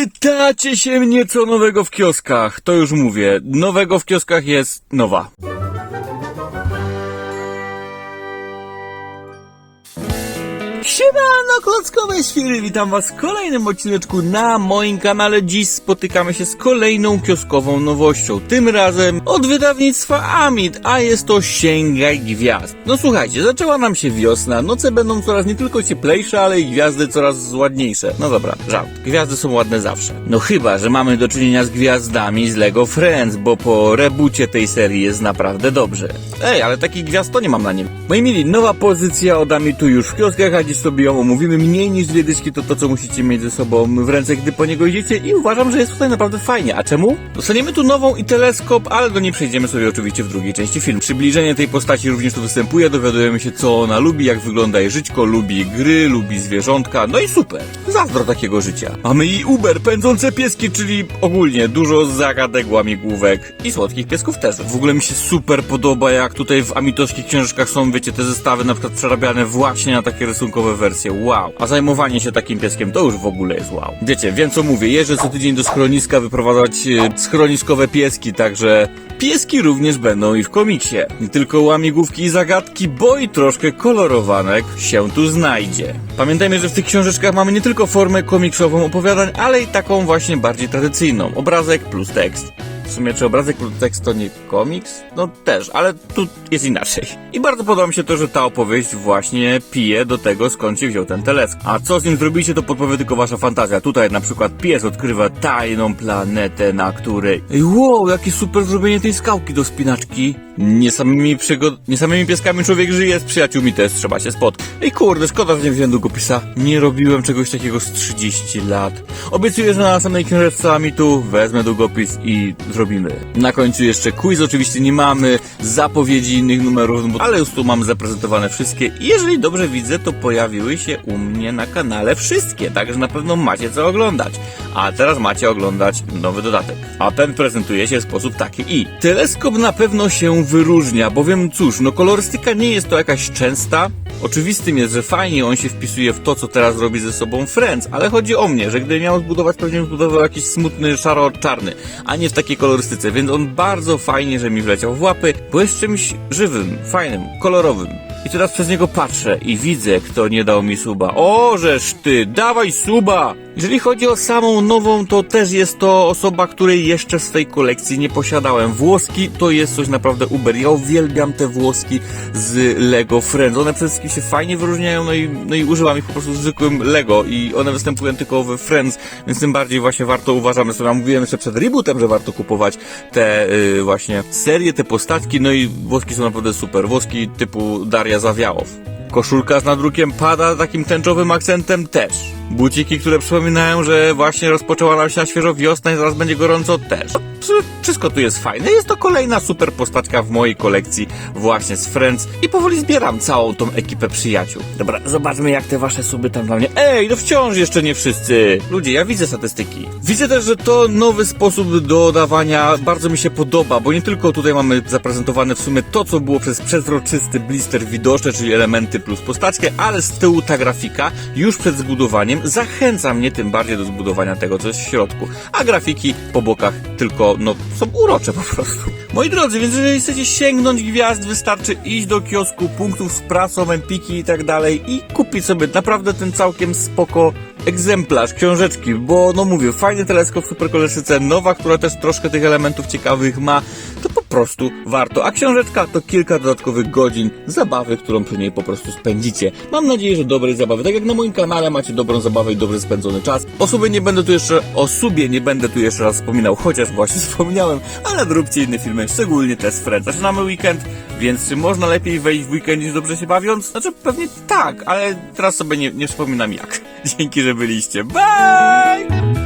Pytacie się mnie co nowego w kioskach. To już mówię. Nowego w kioskach jest nowa. Siemano, klockowe świry, witam was w kolejnym odcineczku na moim kanale. Dziś spotykamy się z kolejną kioskową nowością. Tym razem od wydawnictwa Amit, a jest to Sięgaj Gwiazd. No słuchajcie, zaczęła nam się wiosna, noce będą coraz nie tylko cieplejsze, ale i gwiazdy coraz ładniejsze. No dobra, żart. Gwiazdy są ładne zawsze. No chyba, że mamy do czynienia z gwiazdami z Lego Friends, bo po rebucie tej serii jest naprawdę dobrze. Ej, ale takich gwiazd to nie mam na nim. Moi mili, nowa pozycja od Amitu już w kioskach, a dziś sobie ją omówimy. Mniej niż dwie dyszki to to, co musicie mieć ze sobą w ręce, gdy po niego idziecie i uważam, że jest tutaj naprawdę fajnie. A czemu? Dostaniemy tu nową i teleskop, ale do niej przejdziemy sobie oczywiście w drugiej części filmu. Przybliżenie tej postaci również tu występuje, dowiadujemy się co ona lubi, jak wygląda jej żyćko, lubi gry, lubi zwierzątka, no i super. Zazdro takiego życia. Mamy i Uber, pędzące pieski, czyli ogólnie dużo zagadek, łamigłówek i słodkich piesków też. W ogóle mi się super podoba, jak tutaj w amitowskich książkach są, wiecie, te zestawy na przykład przerabiane właśnie na takie rysunkowe wersje. Wow. A zajmowanie się takim pieskiem to już w ogóle jest wow. Wiecie, wiem co mówię, jeżdżę co tydzień do schroniska wyprowadzać e, schroniskowe pieski, także pieski również będą i w komiksie. Nie tylko łamigłówki i zagadki, bo i troszkę kolorowanek się tu znajdzie. Pamiętajmy, że w tych książeczkach mamy nie tylko formę komiksową opowiadań, ale i taką właśnie bardziej tradycyjną. Obrazek plus tekst. W sumie, czy obrazek lub tekst to nie komiks? No też, ale tu jest inaczej. I bardzo podoba mi się to, że ta opowieść właśnie pije do tego, skąd się wziął ten teleskop. A co z nim zrobicie, to podpowie tylko wasza fantazja. Tutaj na przykład pies odkrywa tajną planetę, na której... Ej, wow, jakie super zrobienie tej skałki do spinaczki. Nie samymi przygod... Nie samymi pieskami człowiek żyje, z przyjaciółmi też trzeba się spotkać. Ej kurde, szkoda, że nie wziąłem długopisa. Nie robiłem czegoś takiego z 30 lat. Obiecuję, że na następnej książeczce tu wezmę długopis i zrobimy. Na końcu jeszcze quiz oczywiście nie mamy, zapowiedzi innych numerów, bo- ale już tu mamy zaprezentowane wszystkie. I jeżeli dobrze widzę, to pojawiły się u mnie na kanale wszystkie, także na pewno macie co oglądać. A teraz macie oglądać nowy dodatek. A ten prezentuje się w sposób taki i teleskop na pewno się wyróżnia, bowiem cóż, no kolorystyka nie jest to jakaś częsta, Oczywistym jest, że fajnie on się wpisuje w to, co teraz robi ze sobą Friends, ale chodzi o mnie, że gdy miał zbudować, pewnie zbudował jakiś smutny, szaro-czarny, a nie w takiej kolorystyce, więc on bardzo fajnie, że mi wleciał w łapy, bo jest czymś żywym, fajnym, kolorowym. Teraz przez niego patrzę i widzę, kto nie dał mi suba. O, żeż ty, dawaj suba! Jeżeli chodzi o samą nową, to też jest to osoba, której jeszcze z tej kolekcji nie posiadałem. Włoski to jest coś naprawdę uber. Ja uwielbiam te włoski z Lego Friends. One przede wszystkim się fajnie wyróżniają, no i, no i używam ich po prostu w zwykłym Lego i one występują tylko we Friends, więc tym bardziej właśnie warto uważam, że ja mówiłem jeszcze przed rebootem, że warto kupować te y, właśnie serie, te postatki, no i włoski są naprawdę super. Włoski typu Daria Zawiałow. Koszulka z nadrukiem pada takim tęczowym akcentem też. Buciki, które przypominają, że właśnie rozpoczęła nam się na świeżo wiosna i zaraz będzie gorąco też. Wszy- Wszystko tu jest fajne. Jest to kolejna super postaczka w mojej kolekcji właśnie z Friends i powoli zbieram całą tą ekipę przyjaciół. Dobra, zobaczmy jak te wasze suby tam dla mnie. Ej, no wciąż jeszcze nie wszyscy. Ludzie, ja widzę statystyki. Widzę też, że to nowy sposób dodawania bardzo mi się podoba, bo nie tylko tutaj mamy zaprezentowane w sumie to, co było przez przezroczysty blister widoczne, czyli elementy plus postaczkę, ale z tyłu ta grafika już przed zbudowaniem zachęca mnie tym bardziej do zbudowania tego, co jest w środku. A grafiki po bokach tylko, no, są urocze po prostu. Moi drodzy, więc jeżeli chcecie sięgnąć gwiazd, wystarczy iść do kiosku, punktów z prasą, empiki i tak dalej i kupić sobie naprawdę ten całkiem spoko egzemplarz książeczki, bo no mówię, fajny teleskop super kolorystyce, nowa, która też troszkę tych elementów ciekawych ma, to po prostu warto. A książeczka to kilka dodatkowych godzin zabawy, którą przy niej po prostu spędzicie. Mam nadzieję, że dobrej zabawy. Tak jak na moim kanale macie dobrą zabawę i dobrze spędzony czas. O sobie nie będę tu jeszcze, o subie nie będę tu jeszcze raz wspominał, chociaż właśnie wspomniałem, ale zróbcie inne filmy, szczególnie te z Friends. Zaczynamy weekend, więc czy można lepiej wejść w weekend niż dobrze się bawiąc? Znaczy pewnie tak, ale teraz sobie nie, nie wspominam jak. Dzięki, że byliście. Bye!